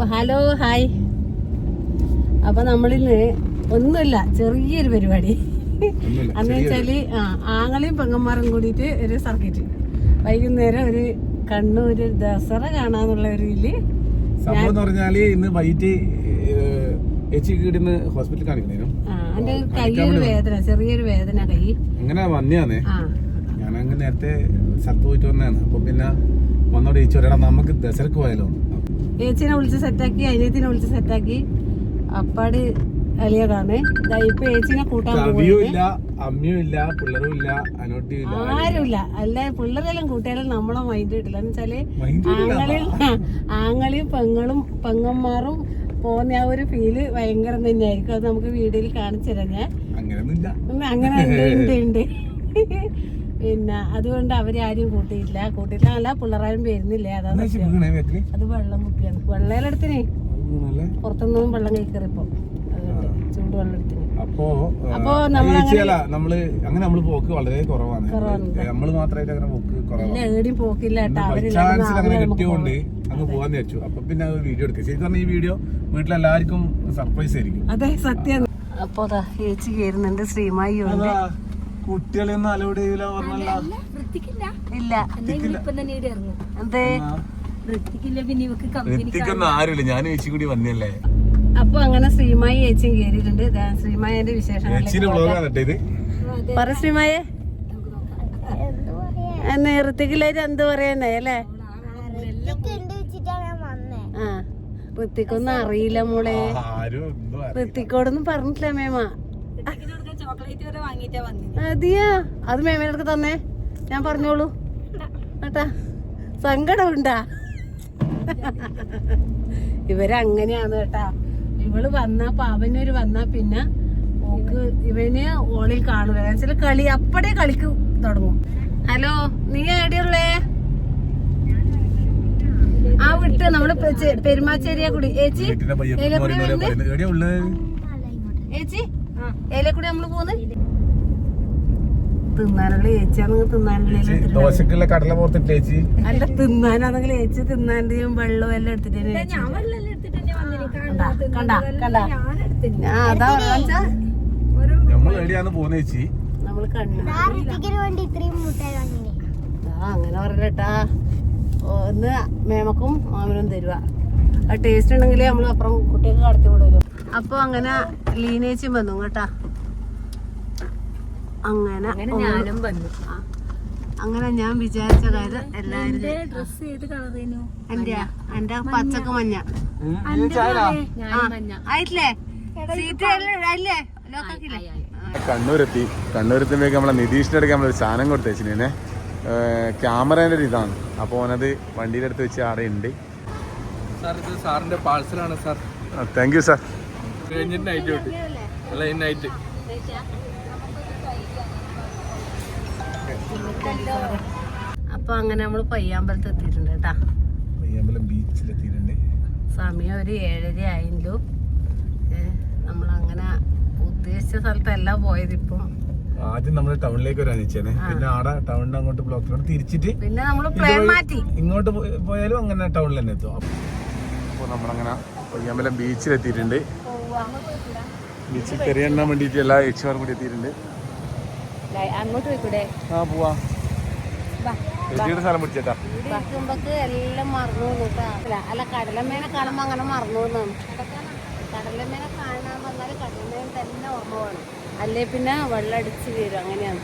അപ്പൊ hello hi. അപ്പോൾ നമ്മളിന്ന് ഒന്നുമില്ല ചെറിയൊരു പരിപാടി. എന്ന് വെച്ചാൽ ആ ആങ്ങളെയും പെങ്ങന്മാരും കൂടിയിട്ട് ഒരു സർക്കിറ്റ് വൈകുന്നേരം ഒരു കണ്ണൂര് ദസറ കാണാന്നുള്ള ഒരു ഇതിൽ സംഭവം പറഞ്ഞാൽ ഇന്ന് വൈകിട്ട് ചേച്ചി ഇന്ന് ഹോസ്പിറ്റലിൽ കാണിക്കണേനു ആ എന്റെ കൈയൊരു വേദന ചെറിയൊരു വേദന കൈ. അങ്ങനെ വന്നയാന്നേ? അങ്ങ് നേരത്തെ സ്ഥലത്ത് പോയിട്ട് വന്നാണ് അപ്പൊ പിന്നെ വന്നോട് ചേച്ചി ഒരാടാ നമുക്ക് ദസറക്ക് പോയാലോ? ഏച്ചിനെ വിളിച്ച് സെറ്റാക്കി അനിയത്തിനെ വിളിച്ച് സെറ്റാക്കി അപ്പാട് അലിയതാണ് ഇപ്പൊ ഏച്ചിനെ കൂട്ടാൻ ആരുമില്ല. അല്ല പിള്ളേരെല്ലാം കൂട്ടിയാലും നമ്മളെ മൈൻഡ് കിട്ടില്ല. എന്ന് വെച്ചാൽ ആങ്ങളിൽ ആങ്ങളിയും പെങ്ങളും പെങ്ങന്മാരും പോകുന്ന ആ ഒരു ഫീൽ ഭയങ്കര തന്നെയായിരിക്കും. അത് നമുക്ക് വീഡിയോയിൽ കാണിച്ചു തരാം ഞാൻ. അങ്ങനെ ഉണ്ട് ഉണ്ട് ഉണ്ട്. പിന്നെ അതുകൊണ്ട് അവരെ ആരും കൂട്ടിയില്ല കൂട്ടിയില്ല അല്ല പിള്ളേരാരും വരുന്നില്ല? അതാ എന്നാ ചേച്ചി സത്യം. വീണേ ബാക്കിൽ അത് വെള്ളം കുപ്പിയാണ് വെള്ളയിലെടുത്തിനെ പുറത്തുനിന്നും വെള്ളം കഴിക്കറിപ്പോ അപ്പോ നമ്മൾ അങ്ങനെ നമ്മൾ പോക്ക് വളരെ കുറവാണ്. കുറവാണ്. നമ്മൾ മാത്രമായിട്ട് അങ്ങനെ പോക്ക് കുറവാണ്. ഏടിയും പോക്കില്ല കേട്ടോ. ബൈ അവരില്ല ചാൻസിൽ അങ്ങനെ കിട്ടിയോണ്ട് അങ്ങ് പോവാന്ന് വെച്ചു അപ്പൊ പിന്നെ അത് വീഡിയോ എടുക്കുക ശരിക്കും പറഞ്ഞാൽ ഈ വീഡിയോ വീട്ടിലെല്ലാവർക്കും സർപ്രൈസ് ആയിരിക്കും. അതെ സത്യം. അപ്പൊ ചേച്ചി കയറുന്നുണ്ട് ശ്രീമായി ഉണ്ട് കുട്ടികളെ ഒന്നും അലൗഡ് ചെയ്യൂല പറഞ്ഞല്ല ഇല്ല. എന്തേ? ഋത്തിക്കൊന്നും ആരുമില്ല. ഞാൻ ചേച്ചി കൂടി വന്നല്ലേ അപ്പൊ അങ്ങനെ ശ്രീമായി ചേച്ചിയും കേറിയിട്ടുണ്ട് ശ്രീമായന്റെ വിശേഷം പറ ശ്രീമായെ. എന്നെ ഋത്തിക്കില്ലായിട്ട് എന്ത് പറയാനേ അല്ലേ? ആ ഋത്തിക്കൊന്നും അറിയില്ല മോളെ. ആരും ഒന്നും അറിയില്ല. ഋത്തിക്കോടൊന്നും പറഞ്ഞിട്ടില്ല മേമ. അതെയാ? അത് മേമയുടെ തന്നെ. ഞാൻ പറഞ്ഞോളൂ. കേട്ടാ? സങ്കടമുണ്ടാ. ഇവരങ്ങനെയാണ് കേട്ടാ. ഇവൾ വന്നാ പാവനൂര് വന്നാ പിന്നെ ഓക്ക് ഇവന് ഓളിൽ കാണുക വെച്ചാൽ കളി അപ്പടേ കളിക്ക് തുടങ്ങും. ഹലോ നീ എവിടെയുള്ളേ ആ വിട്ട്. നമ്മൾ പെരുമാച്ചേരിയ കുടി. ഏച്ചി? വീട്ടിന്റെ നമ്മൾ പോകുന്നത് തിന്നാനുള്ള ഏച്ചിയാണെങ്കിൽ തിന്നാനുള്ള ചേച്ചി ദോശക്കുള്ള കടല പോർത്തിട്ട് ചേച്ചി അല്ല തിന്നാനാണെങ്കിൽ ഏച്ചി തിന്നാന്റെയും വെള്ളവും എല്ലാം എടുത്തിട്ട് കണ്ട കണ്ട ഞാൻ അതാ നമ്മൾ പോകുന്ന ചേച്ചി നമ്മൾ അങ്ങനെ പറയലട്ടാ ഒന്ന് മേമക്കും മാമനും തരുക ആ ടേസ്റ്റ് ഉണ്ടെങ്കിൽ നമ്മൾ അപ്പുറം കുട്ടികൾക്ക് കടത്തി വിടുമല്ലോ അപ്പൊ അങ്ങനെ ലീനേച്ചും വന്നു കേട്ടാ. അങ്ങനെ ഞാനും വന്നു. അങ്ങനെ ഞാൻ വിചാരിച്ച കാര്യം എല്ലാവരും ഡ്രസ് ഏത് കളറേനു എന്റെ എന്റെ പച്ചക്ക് മഞ്ഞ. ആയിട്ടില്ലേ? സീറ്റ് അല്ലേ ലോക്കാക്കില്ലേ കണ്ണൂരെത്തി. കണ്ണൂരെത്തുമ്പോഴേക്ക് നമ്മളെ നിതീഷിന്റെ അടുക്ക് നമ്മളൊരു സാധനം കൊടുത്തേച്ചിനെ. ക്യാമറേന്റെ ഒരു ഇതാണ് അപ്പോൾ ഓനത് വണ്ടിയിലെടുത്ത് വെച്ച് ആടെ ഉണ്ട് സാർ ഇത് സാറിന്റെ പാഴ്സലാണ് സാർ. താങ്ക് യു സാർ കഴിഞ്ഞിട്ട് നൈറ്റ് തൊട്ട്. അല്ല ഈ നൈറ്റ് അപ്പൊ അങ്ങനെ നമ്മൾ പയ്യാമ്പലത്ത് എത്തിയിട്ടുണ്ട് കേട്ടാ പയ്യമ്പലം ബീച്ചിലെത്തിയിട്ടുണ്ട്. സമയം ഒരു ഏഴര ആയില്ലോ നമ്മളങ്ങനെ ഉദ്ദേശിച്ച സ്ഥലത്തല്ല പോയത് ഇപ്പം. ആദ്യം നമ്മൾ ടൗണിലേക്ക് വരാൻ പിന്നെ ആടെ ടൗണിന്റെ അങ്ങോട്ട് ബ്ലോക്കിലോട്ട് തിരിച്ചിട്ട് പിന്നെ നമ്മൾ പ്ലാൻ മാറ്റി. ഇങ്ങോട്ട് പോയാലും അങ്ങനെ ടൗണിൽ തന്നെ എത്തും. അപ്പോൾ നമ്മളങ്ങനെ പയ്യമ്പലം ബീച്ചിലെത്തിയിട്ടുണ്ട്. ബീച്ചിൽ കയറി എണ്ണാൻ വേണ്ടിയിട്ട് എല്ലാ എച്ചുമാർ കൂടി എത്തിയിട്ടുണ്ട്. അങ്ങോട്ട് പോയിക്കൂടെ? ആ പോവാ. ചേച്ചിയുടെ സ്ഥലം പിടിച്ചേട്ടാ. എല്ലാം മറന്നു അല്ല കടലമേന കാണുമ്പോ അങ്ങനെ മറന്നു എന്നാണ്. കടലമ്മേനെ കാണാൻ വന്നാൽ കടലമ്മേനെ തന്നെ ഓർമ്മ വേണം. അല്ലേ പിന്നെ വെള്ളം അടിച്ച് വീഴും അങ്ങനെയാണ്.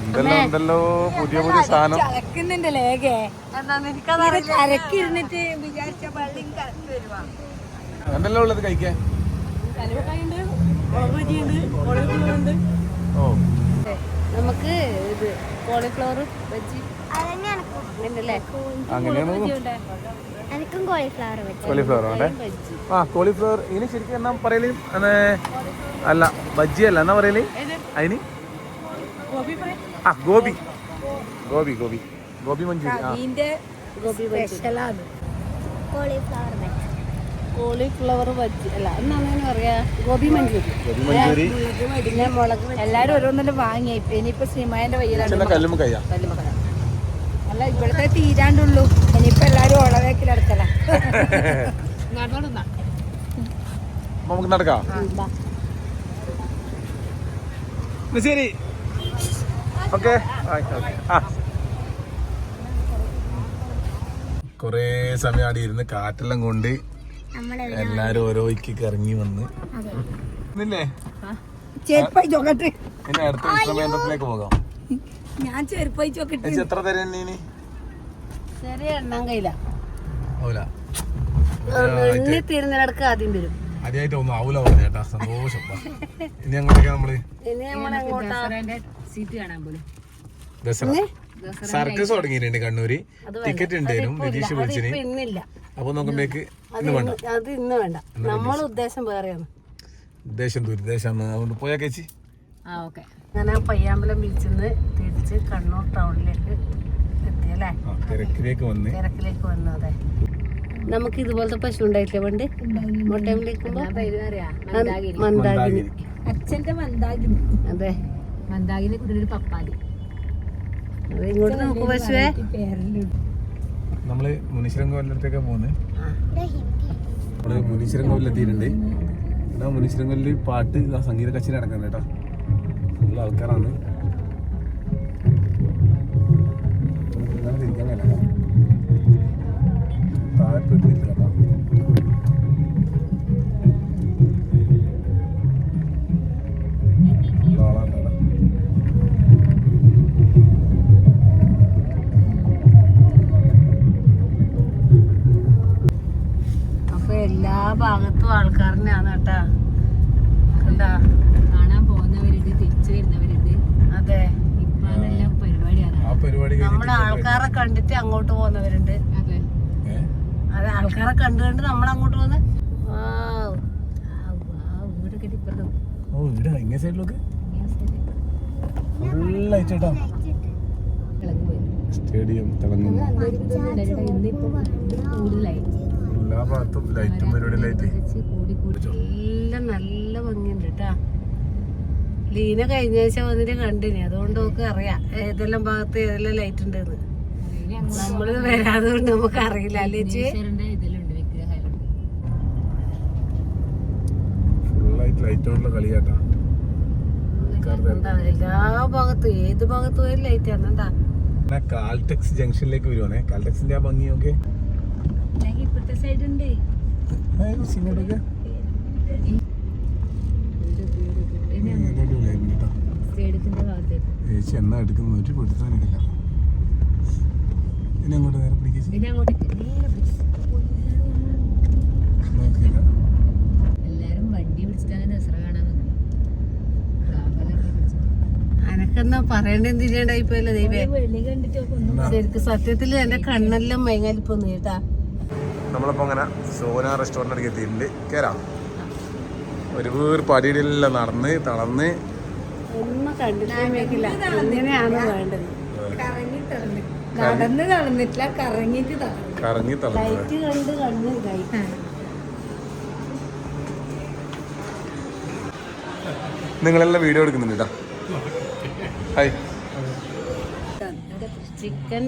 എന്തെല്ലാം ഉണ്ടല്ലോ പുതിയ പുതിയ സാധനം. ചരക്കുന്നുണ്ട് ലേഖേ എന്താന്ന് എനിക്കതറിയില്ല ചരക്കിരുന്നിട്ട് വിചാരിച്ച പള്ളി കറക്റ്റ് വരുവാ. എന്തെല്ലാം ഉള്ളത് കഴിക്കാൻ? ഓ. നമുക്ക് ഇത് കോളിഫ്ലവർ വെച്ചു കോളിഫ്ലവർ ആ കോളിഫ്ലവർ ഇതിന് ശരിക്കും എന്നാ പറയൽ? അല്ല ബജ്ജി അല്ല എന്നാ പറയൽ? അതിന് ആ ഗോപി. ഗോപി ഗോപി. ഗോബി മഞ്ചൂരി ആ. ഗോപി കോളിഫ്ലവർ കോളിഫ്ലവർ ബജ്ജി അല്ല പറയാ? മഞ്ചൂരി. ഗോബി മഞ്ചൂരി. പിന്നെ മുളക് ബജ്ജി. എല്ലാരും ഓരോന്നിലും വാങ്ങി. ഇപ്പൊ ഇനിയിപ്പോ ശ്രീമായന്റെ വയ്യിലാണ് ചെന്ന കല്ലുമ്മ കയ്യാ. കല്ലുമക്ക അല്ല ഇവിടുത്തെ തീരാണ്ടുള്ളൂ. ഇനിയിപ്പോ എല്ലാരും ഓളവേക്കിലെടുക്കല അപ്പൊ നമുക്ക് നടക്കാം. ശരി ഓക്കെ? ആ. കൊറേ സമയം അവിടെ ഇരുന്ന് കാറ്റെല്ലാം കൊണ്ട് എല്ലാരും ഓരോ ഇക്കൊക്കെ ഇറങ്ങി വന്ന്. ഇന്നില്ലേ അടുത്ത പോകാം. ഞാൻ ചോക്കട്ടെ. എത്ര തരം ചെറിയ എണ്ണാൻ എണ്ണി തീരുന്നിടക്ക് ആദ്യം വരും. ആദ്യമായിട്ട് ഒന്നും ആവൂല പറഞ്ഞു ചേട്ടാ സന്തോഷം. ഇനി അങ്ങോട്ടേക്കാ നമ്മൾ? ഇനി നമ്മളെങ്ങോട്ടാ. ദസറ. സർക്കസ് തുടങ്ങിയിട്ടുണ്ട് കണ്ണൂര്. ടിക്കറ്റ് ഉണ്ടായിരുന്നു രതീഷ് വിളിച്ചിന് അപ്പൊ നോക്കുമ്പോഴേക്ക് ഇന്ന് വേണ്ട. അത് ഇന്ന് വേണ്ട. നമ്മളെ ഉദ്ദേശം വേറെയാണ്. ഉദ്ദേശം ദുരുദ്ദേശം അതുകൊണ്ട് പോയാ ചേച്ചി. അങ്ങനെ പയ്യാമ്പലം ബീച്ചിൽ നിന്ന് തിരിച്ച് കണ്ണൂർ ടൗണിലേക്ക് എത്തി അല്ലേ? തിരക്കിലേക്ക് വന്ന്. തിരക്കിലേക്ക് വന്നു അതെ. നമുക്ക് ഇതുപോലത്തെ പശു ഉണ്ടായിട്ടില്ല പണ്ട്? മുട്ടയം വിളിക്കുമ്പോ മന്ദാകിനി. അച്ഛന്റെ മന്ദാകിനി അതെ. മന്ദാകിനെ കൂടി ഒരു പപ്പാതി. അത് ഇങ്ങോട്ട് നോക്കൂ പശുവേ. നമ്മൾ മുനീശ്വരം കൊല്ലത്തേക്കാ പോകുന്നത് നമ്മൾ മുനീശ്വരൻ കോവിലെത്തിയിട്ടുണ്ട്. എന്നാ മുനീശ്വരൻ കോവിലിൽ പാട്ട് സംഗീത കച്ചേരി നടക്കുന്നത് കേട്ടോ. നല്ല ആൾക്കാരാണ്. താഴെ ഭാഗത്തും ആൾക്കാരനെയാണ് കേട്ടാ. എന്താ? കാണാൻ പോകുന്നവരുണ്ട് തിരിച്ചു വരുന്നവരുണ്ട്. അതെ. ഇപ്പൊ അതെല്ലാം പരിപാടിയാണ്. ആ പരിപാടി നമ്മളെ കഴിഞ്ഞിട്ട് ആൾക്കാരെ കണ്ടിട്ട് അങ്ങോട്ട് പോകുന്നവരുണ്ട്. അതെ? ആൾക്കാരെ കണ്ടു കണ്ട് നമ്മൾ അങ്ങോട്ട് പോകുന്നത് ഓ ഇവിടെ ഇങ്ങനെ സൈഡിലൊക്കെ? ഫുള്ളായിട്ട് കേട്ടോ സ്റ്റേഡിയം തിളങ്ങുന്നു. കൂടുതലായി. എല്ലാ ഭാഗത്തും ലൈറ്റും പരിപാടി ലൈറ്റ് കൂടി കൂടി എല്ലാം നല്ല ഭംഗിയുണ്ട് കേട്ടാ ലീന കഴിഞ്ഞ ആഴ്ച വന്നിട്ട് കണ്ടിനി. അതുകൊണ്ട് നമുക്ക് അറിയാം ഏതെല്ലാം ഭാഗത്ത് ഏതെല്ലാം ലൈറ്റ് ഉണ്ടെന്ന്. നമ്മൾ വരാതെ കൊണ്ട് നമുക്ക് അറിയില്ല അല്ലേ ലൈറ്റോടുള്ള കളിയാട്ടാ. എല്ലാ ഭാഗത്തും ഏത് ഭാഗത്ത് പോയാലും ലൈറ്റ് ആണ് എന്താ പിന്നെ കാൽടെക്സ് ജംഗ്ഷനിലേക്ക് വരുവാണേ. കാൽടെക്സിന്റെ ആ ഭംഗിയൊക്കെ ഇപ്പുറത്തെ സൈഡ് ഉണ്ട്. ഇങ്ങോട്ടൊക്കെ സ്റ്റേഡിയത്തിന്റെ ഭാഗത്തേക്ക്. ചേച്ചി എന്നാ എടുക്കുന്ന? ഒരു പിടുത്താനില്ല ഇനി അങ്ങോട്ട് നേരെ എല്ലാരും വണ്ടി പിടിച്ചിട്ടാണ് ദസറ കാണാൻ പറയേണ്ടത് തിരിയണ്ടായിപ്പോയല്ലോ ദൈവേ? ശരിക്കും സത്യത്തിൽ എന്റെ കണ്ണെല്ലാം മയങ്ങാലിപ്പോന്ന് കേട്ടാ. നമ്മളിപ്പോ അങ്ങനെ സോന റെസ്റ്റോറന്റിലേക്ക് എത്തിയിട്ടുണ്ട്. കയറാം ഒരു വീർ അടിയിലെല്ലാം നടന്ന് തളർന്ന്. ഒന്നും വേണ്ടത്. നടന്ന് കറങ്ങിട്ട് കറങ്ങി ലൈറ്റ് കണ്ട് കണ്ണ് ഇതായി. നിങ്ങളെല്ലാം വീഡിയോ എടുക്കുന്നുണ്ട് കേട്ടോ hi. Chicken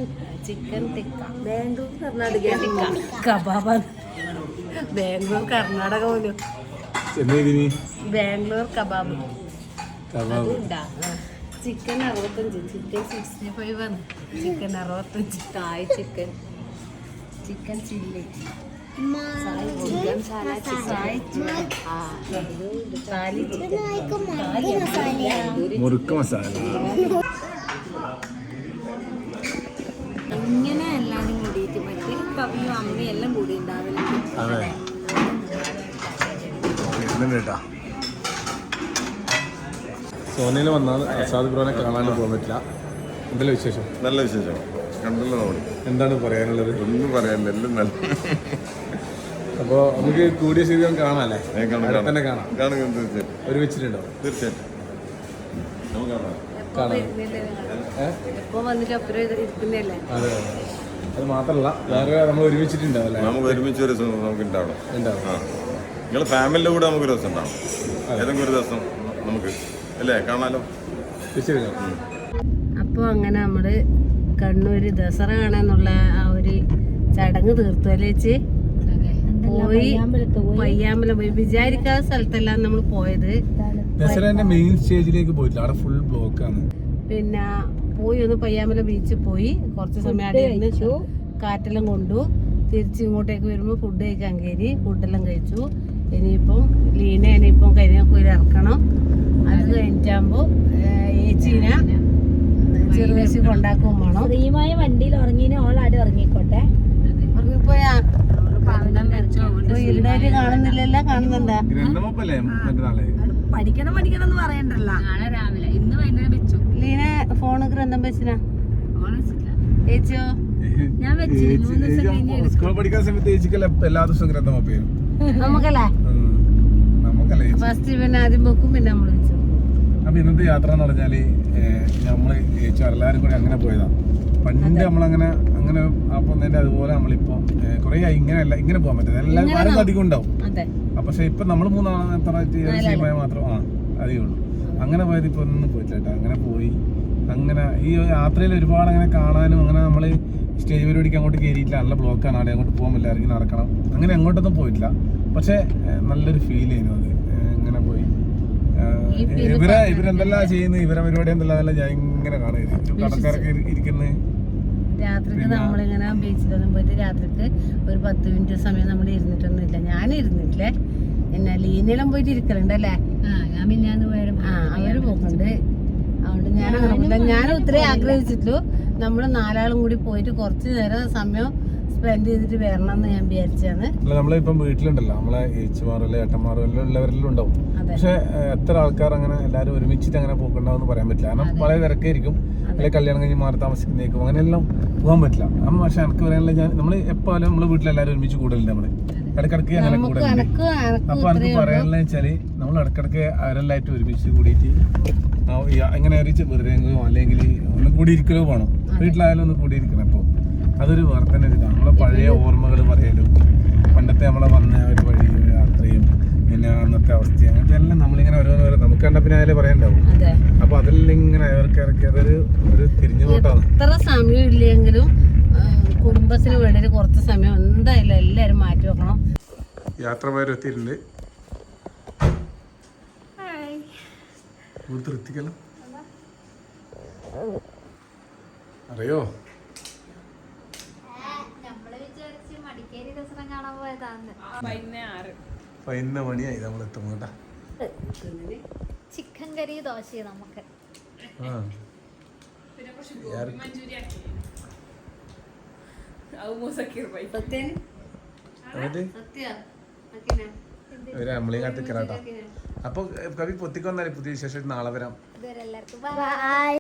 chicken tikka. Bangalore Karnataka. Tikka kebab Bangalore Karnataka പോലും. ബാംഗ്ലൂർ കബാബ്. കബാബ്. ചിക്കൻ അറുപത്തഞ്ച് ചിക്കൻ സിക്സ്റ്റി ഫൈവ് ആണ്. ചിക്കൻ അറുപത്തഞ്ച് തായ് ചിക്കൻ ചിക്കൻ ചില്ലി. മുറുക്ക് മസാല. ഇങ്ങനെ എല്ലാരും കൂടിയിട്ട് മറ്റേ പവിയും അമ്മയും എല്ലാം കൂടി ഉണ്ടാവില്ല അതെ. കേട്ടാ. സോനയിൽ വന്നാൽ പ്രസാദ് ബ്രോനെ കാണാണ്ട് പോകാൻ പറ്റില്ല. എന്തെല്ലാം വിശേഷം? നല്ല വിശേഷം. കണ്ടല്ലോ നമ്മൾ എന്താണ് പറയാനുള്ളത്? ഒന്നും പറയാനില്ല എല്ലാം നല്ല. അപ്പോൾ നമുക്ക് കൂടിയ ശീലം കാണാല്ലേ ഏ, കാണാം, അവിടെ കാണാം. തന്നെ കാണാം. കാണുക തീർച്ചയായിട്ടും. ഒരുമിച്ചിട്ടുണ്ടോ? തീർച്ചയായിട്ടും. നമുക്ക് കാണാം. കാണാം. അതെ. അത് മാത്രമല്ല വേറെ നമ്മൾ ഒരുമിച്ചിട്ടുണ്ടാവും അല്ലേ? നമുക്ക് ഒരുമിച്ച് ഒരു ദിവസം നമുക്ക് ഉണ്ടാവണം ഉണ്ടാവും നിങ്ങൾ ഫാമിലിയുടെ കൂടെ നമുക്ക് ഒരു ദിവസം ഉണ്ടാവും ഏതെങ്കിലും ഒരു ദിവസം നമുക്ക് അല്ലേ? കാണാലോ? തീർച്ചയായും അപ്പോൾ അങ്ങനെ നമ്മൾ കണ്ണൂര് ദസറ കാണാന്നുള്ള ആ ഒരു ചടങ്ങ് തീർത്തു അല്ലേ ചേച്ചി? പോയി പയ്യാമ്പലം പോയി. വിചാരിക്കാത്ത സ്ഥലത്തെല്ലാം നമ്മൾ പോയത്. ദസറേന്റെ മെയിൻ സ്റ്റേജിലേക്ക് പോയിട്ടില്ല. അവിടെ ഫുൾ ബ്ലോക്കാണ് പിന്നെ പോയി ഒന്ന് പയ്യാമല ബീച്ചിൽ പോയി. കുറച്ച് സമയം അവിടെ ഇരുന്ന് കാറ്റെല്ലാം കൊണ്ടു. തിരിച്ച് ഇങ്ങോട്ടേക്ക് വരുമ്പോൾ ഫുഡ് കഴിക്കാൻ കയറി. ഫുഡെല്ലാം കഴിച്ചു. ഇനിയിപ്പം ലീന ഇനിയിപ്പം കരിയാക്കൂരി ഇറക്കണം. അത് കഴിഞ്ഞിട്ടാകുമ്പോൾ ഏച്ചീന ചെറുവേശി കൊണ്ടാക്കും വേണം. ശ്രീമായ വണ്ടിയിൽ ഉറങ്ങിന്. ഓളാടെ ഉറങ്ങിക്കോട്ടെ. ഉറങ്ങിപ്പോയാ? ഇപ്പൊ ഇരുടായിട്ട് കാണുന്നില്ലല്ലോ കാണുന്നുണ്ടാ? പഠിക്കണം പഠിക്കണം എന്ന് പറയണ്ടല്ലോ. നാളെ രാവിലെ. ഇന്ന് വൈകുന്നേരം ലീന ഫോൺ ഗ്രന്ഥം വെച്ചിനാ? ഞാൻ സ്കൂൾ പഠിക്കുന്ന സമയത്ത് ചേച്ചിക്കല്ല എല്ലാ ദിവസവും ഗ്രന്ഥമപ്പയും നമുക്കല്ലേ? നമുക്കല്ലേ ചേച്ചി ഫസ്റ്റ് പിന്നെ ആദ്യം വെക്കും പിന്നെ നമ്മൾ വെച്ചു അപ്പൊ ഇന്നത്തെ യാത്ര എന്ന് പറഞ്ഞാൽ നമ്മൾ ചേച്ചി എല്ലാരും കൂടി അങ്ങനെ പോയതാ. പണ്ട് നമ്മളങ്ങനെ അങ്ങനെ പോകുന്നതിന്റെ അതുപോലെ നമ്മളിപ്പോ കുറേ ഇങ്ങനെയല്ല ഇങ്ങനെ പോകാൻ പറ്റില്ല. എല്ലാവരും അധികം ഉണ്ടാവും. പക്ഷെ ഇപ്പൊ നമ്മൾ മൂന്നാളെ എത്ര സീമായ മാത്രം ആ ഉള്ളൂ. അങ്ങനെ പോയത് ഇപ്പൊ ഒന്നും പോയിട്ടില്ല കേട്ടോ. അങ്ങനെ പോയി. അങ്ങനെ ഈ യാത്രയിൽ ഒരുപാട് അങ്ങനെ കാണാനും അങ്ങനെ നമ്മൾ സ്റ്റേജ് പരിപാടിക്ക് അങ്ങോട്ട് കയറിയിട്ടില്ല നല്ല ബ്ലോക്കാണ് അവിടെ അങ്ങോട്ട് പോകാൻ പറ്റില്ല ഇറങ്ങി നടക്കണം. അങ്ങനെ അങ്ങോട്ടൊന്നും പോയിട്ടില്ല. പക്ഷെ നല്ലൊരു ഫീൽ ചെയ്യുന്നു അത്. ഇങ്ങനെ പോയി. ഇവരെ ഇവരെന്തെല്ലാം ചെയ്യുന്നു? ഇവരെ പരിപാടി എന്തെല്ലാം? ഞാൻ ഇങ്ങനെ കാണുന്നത് കടക്കാരൊക്കെ ഇരി- ഇരിക്കുന്നത് രാത്രിക്ക് നമ്മളിങ്ങനെ ബീച്ചിലൊന്നും പോയിട്ട് രാത്രിക്ക് ഒരു പത്ത് മിനിറ്റ് സമയം നമ്മൾ ഇരുന്നിട്ടൊന്നും ഇല്ല ഞാൻ ഇരുന്നിട്ടില്ലേ പിന്നെ ലീനയെല്ലാം പോയിട്ട് ഇരിക്കലുണ്ടല്ലേ? ഞാൻ മിന്നാന്ന് പോയാലും ആ അവർ പോകുന്നുണ്ട് അതുകൊണ്ട് ഞാൻ അങ്ങനെ ഞാൻ ഒത്തിരി ആഗ്രഹിച്ചിട്ടു നമ്മൾ നാലാളും കൂടി പോയിട്ട് കുറച്ച് നേരം സമയം സ്പെൻഡ് ചെയ്തിട്ട് വരണം എന്ന് ഞാൻ വിചാരിച്ചാണ് നമ്മളിപ്പം വീട്ടിലുണ്ടല്ലോ. നമ്മളെ ഏച്ചിമാരും ഏട്ടന്മാരും എല്ലാം ഉള്ളവരെല്ലാം ഉണ്ടാവും പക്ഷെ എത്ര ആൾക്കാർ അങ്ങനെ എല്ലാവരും ഒരുമിച്ചിട്ട് അങ്ങനെ പോക്കുണ്ടാവും പറയാൻ പറ്റില്ല. കാരണം വളരെ തിരക്കായിരിക്കും. അല്ലെങ്കിൽ കല്യാണം കഴിഞ്ഞ് മാറി താമസിക്കുന്നേക്കും. അങ്ങനെയെല്ലാം പോകാൻ പറ്റില്ല. പക്ഷെ എനിക്ക് പറയാനുള്ള ഞാൻ നമ്മൾ എപ്പോഴും നമ്മളെ വീട്ടിലെല്ലാവരും ഒരുമിച്ച് കൂടുതലുണ്ട് നമ്മൾ. ഇടക്കിടക്ക് അങ്ങനെ എനക്ക് അപ്പൊ എനിക്ക് പറയാനുള്ള വെച്ചാൽ നമ്മൾ ഇടക്കിടക്ക് അവരെല്ലായിട്ട് ഒരുമിച്ച് കൂടിയിട്ട് എങ്ങനെ അറിയിച്ച് വെറുതെ അല്ലെങ്കിൽ ഒന്ന് കൂടിയിരിക്കലോ വേണം. വീട്ടിലായാലും ഒന്ന് കൂടിയിരിക്കണം അപ്പോൾ അതൊരു വേറെ തന്നെ ഒരു ഇതാണ് നമ്മളെ പഴയ ഓർമ്മകൾ പറയലും പണ്ടത്തെ നമ്മളെ വന്ന ഒരു വഴി ഒരു യാത്രയും പിന്നെ അന്നത്തെ അവസ്ഥ അങ്ങനത്തെ എല്ലാം നമ്മളിങ്ങനെ ഓരോന്ന് ഓരോ നമുക്ക് കണ്ട പിന്നെ അതിലെ പറയണ്ടാവും. അതെ. അപ്പൊ അതെല്ലാം ഇങ്ങനെ അവർക്ക് ഇറക്കി അതൊരു ഒരു തിരിഞ്ഞു നോട്ടാണ് എത്ര സമയം ഇല്ലെങ്കിലും കുടുംബത്തിന് വേണ്ടി കുറച്ച് സമയം എന്തായാലും എല്ലാവരും മാറ്റി വെക്കണം. യാത്ര പോയൊരു എത്തിയിട്ടുണ്ട് കൂടുതൽ എത്തിക്കല്ലോ അറിയോ നമ്മൾ വിചാരിച്ച് ദസറ കാണാൻ പോയതാന്ന്. പതിനൊന്ന് മണിയായി നമ്മൾ എത്തുമ്പോൾ കേട്ടാ. ചിക്കൻ കറി ദോശ നമുക്ക്. അപ്പൊ കവി പൊത്തിക്കൊന്നാലേ പുതിയ വിശേഷം നാളെ വരാം.